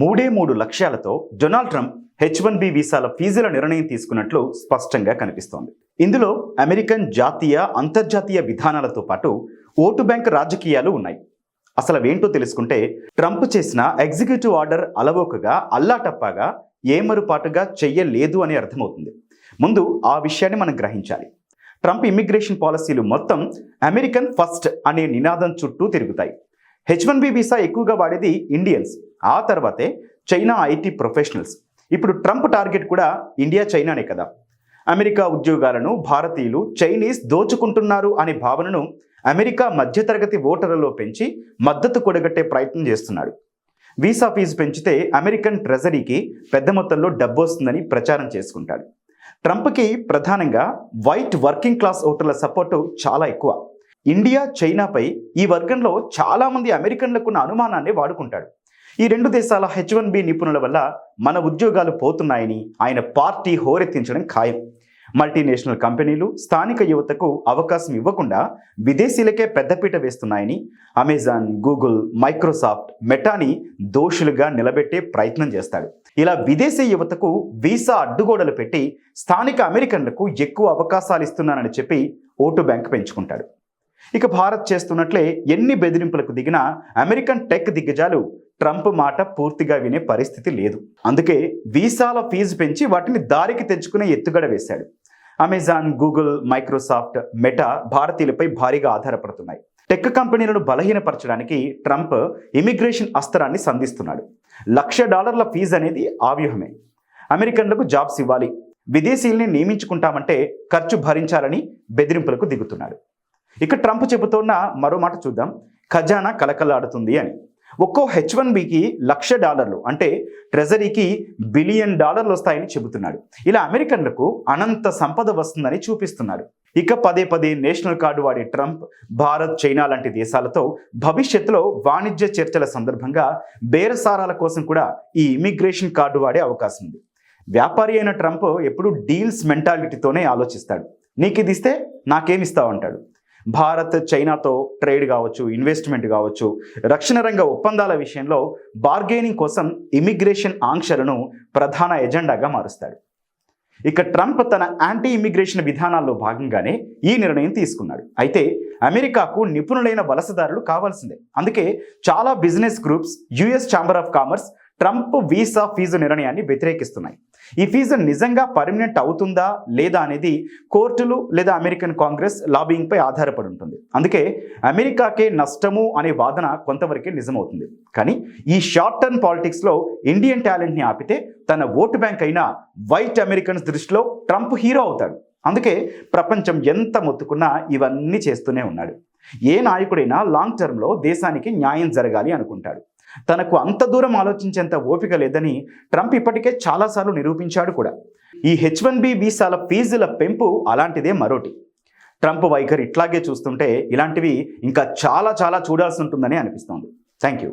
మూడే మూడు లక్ష్యాలతో Donald Trump H one B వీసాల ఫీజుల నిర్ణయం తీసుకున్నట్లు స్పష్టంగా కనిపిస్తోంది. ఇందులో అమెరికన్ జాతీయ అంతర్జాతీయ విధానాలతో పాటు ఓటు బ్యాంక్ రాజకీయాలు ఉన్నాయి. అసలు అవేంటో తెలుసుకుంటే ట్రంప్ చేసిన ఎగ్జిక్యూటివ్ ఆర్డర్ అలవోకగా అల్లాటప్పాగా ఏమరుపాటుగా చెయ్యలేదు అని అర్థమవుతుంది. ముందు ఆ విషయాన్ని మనం గ్రహించాలి. ట్రంప్ ఇమ్మిగ్రేషన్ పాలసీలు మొత్తం అమెరికన్ ఫస్ట్ అనే నినాదం చుట్టూ తిరుగుతాయి. హెచ్ వన్ బి వీసా ఎక్కువగా వాడేది ఇండియన్స్. ఆ తర్వాతే చైనా ఐటీ ప్రొఫెషనల్స్. ఇప్పుడు ట్రంప్ టార్గెట్ కూడా ఇండియా చైనానే కదా. అమెరికా ఉద్యోగాలను భారతీయులు చైనీస్ దోచుకుంటున్నారు అనే భావనను అమెరికా మధ్యతరగతి ఓటర్లలో పెంచి మద్దతు కూడగట్టే ప్రయత్నం చేస్తున్నాడు. వీసా ఫీజు పెంచితే అమెరికన్ ట్రెజరీకి పెద్ద మొత్తంలో డబ్బు వస్తుందని ప్రచారం చేసుకుంటాడు. ట్రంప్కి ప్రధానంగా వైట్ వర్కింగ్ క్లాస్ ఓటర్ల సపోర్టు చాలా ఎక్కువ. ఇండియా చైనాపై ఈ వర్గంలో చాలామంది అమెరికన్లకున్న అనుమానాన్ని వాడుకుంటాడు. ఈ రెండు దేశాల హెచ్ వన్ బి నిపుణుల వల్ల మన ఉద్యోగాలు పోతున్నాయని ఆయన పార్టీ హోరెత్తించడం ఖాయం. మల్టీనేషనల్ కంపెనీలు స్థానిక యువతకు అవకాశం ఇవ్వకుండా విదేశీలకే పెద్దపీట వేస్తున్నాయని అమెజాన్ గూగుల్ మైక్రోసాఫ్ట్ మెటాని దోషులుగా నిలబెట్టే ప్రయత్నం చేస్తాడు. ఇలా విదేశీ యువతకు వీసా అడ్డుగోడలు పెట్టి స్థానిక అమెరికన్లకు ఎక్కువ అవకాశాలు ఇస్తున్నానని చెప్పి ఓటు బ్యాంక్ పెంచుకుంటాడు. ఇక భారత్ చేస్తున్నట్లే ఎన్ని బెదిరింపులకు దిగినా అమెరికన్ టెక్ దిగ్గజాలు ట్రంప్ మాట పూర్తిగా వినే పరిస్థితి లేదు. అందుకే వీసాల ఫీజు పెంచి వాటిని దారికి తెచ్చుకునే ఎత్తుగడ వేశాడు. అమెజాన్ గూగుల్ మైక్రోసాఫ్ట్ మెటా భారతీయులపై భారీగా ఆధారపడుతున్నాయి. టెక్ కంపెనీలను బలహీనపరచడానికి ట్రంప్ ఇమిగ్రేషన్ అస్త్రాన్ని సంధిస్తున్నాడు. లక్ష డాలర్ల ఫీజు అనేది ఆవ్యూహమే. అమెరికన్లకు జాబ్స్ ఇవ్వాలి. విదేశీయుల్ని నియమించుకుంటామంటే ఖర్చు భరించాలని బెదిరింపులకు దిగుతున్నాడు. ఇక ట్రంప్ చెబుతున్న మరో మాట చూద్దాం. ఖజానా కలకలాడుతుంది అని. ఒక్కో హెచ్ వన్ బికి లక్ష డాలర్లు అంటే ట్రెజరీకి బిలియన్ డాలర్లు వస్తాయని చెబుతున్నాడు. ఇలా అమెరికన్లకు అనంత సంపద వస్తుందని చూపిస్తున్నాడు. ఇక పదే పదే నేషనల్ కార్డు వాడే ట్రంప్ భారత్ చైనా లాంటి దేశాలతో భవిష్యత్తులో వాణిజ్య చర్చల సందర్భంగా బేరసారాల కోసం కూడా ఈ ఇమిగ్రేషన్ కార్డు వాడే అవకాశం ఉంది. వ్యాపారి అయిన ట్రంప్ ఎప్పుడు డీల్స్ మెంటాలిటీతోనే ఆలోచిస్తాడు. నీకు ఇది ఇస్తే నాకేమిస్తావు అంటాడు. భారత్ చైనాతో ట్రేడ్ కావచ్చు ఇన్వెస్ట్మెంట్ కావచ్చు. రక్షణ రంగ ఒప్పందాల విషయంలో బార్గెనింగ్ కోసం ఇమిగ్రేషన్ ఆంక్షలను ప్రధాన ఎజెండాగా మారుస్తాడు. ఇక ట్రంప్ తన యాంటీ ఇమిగ్రేషన్ విధానాల్లో భాగంగానే ఈ నిర్ణయం తీసుకున్నాడు. అయితే అమెరికాకు నిపుణులైన వలసదారులు కావాల్సిందే. అందుకే చాలా business groups US chamber of commerce Trump visa fee నిర్ణయాన్ని వ్యతిరేకిస్తున్నాయి. ఈ ఫీజు నిజంగా పర్మనెంట్ అవుతుందా లేదా అనేది కోర్టులు లేదా అమెరికన్ కాంగ్రెస్ లాబింగ్పై ఆధారపడి ఉంటుంది. అందుకే అమెరికాకే నష్టము అనే వాదన కొంతవరకే నిజమవుతుంది. కానీ ఈ షార్ట్ టర్మ్ పాలిటిక్స్లో ఇండియన్ టాలెంట్ని ఆపితే తన ఓటు బ్యాంక్ అయిన వైట్ అమెరికన్స్ దృష్టిలో ట్రంప్ హీరో అవుతాడు. అందుకే ప్రపంచం ఎంత మొత్తుకున్నా ఇవన్నీ చేస్తూనే ఉన్నాడు. ఏ నాయకుడైనా లాంగ్ టర్మ్లో దేశానికి న్యాయం జరగాలి అనుకుంటాడు. తనకు అంత దూరం ఆలోచించేంత ఓపిక లేదని ట్రంప్ ఇప్పటికే చాలాసార్లు నిరూపించాడు కూడా. ఈ హెచ్ వన్ బి వీసాల ఫీజుల పెంపు అలాంటిదే మరోటి. ట్రంప్ వైఖరి ఇట్లాగే చూస్తుంటే ఇలాంటివి ఇంకా చాలా చాలా చూడాల్సి ఉంటుందని అనిపిస్తోంది. Thank you.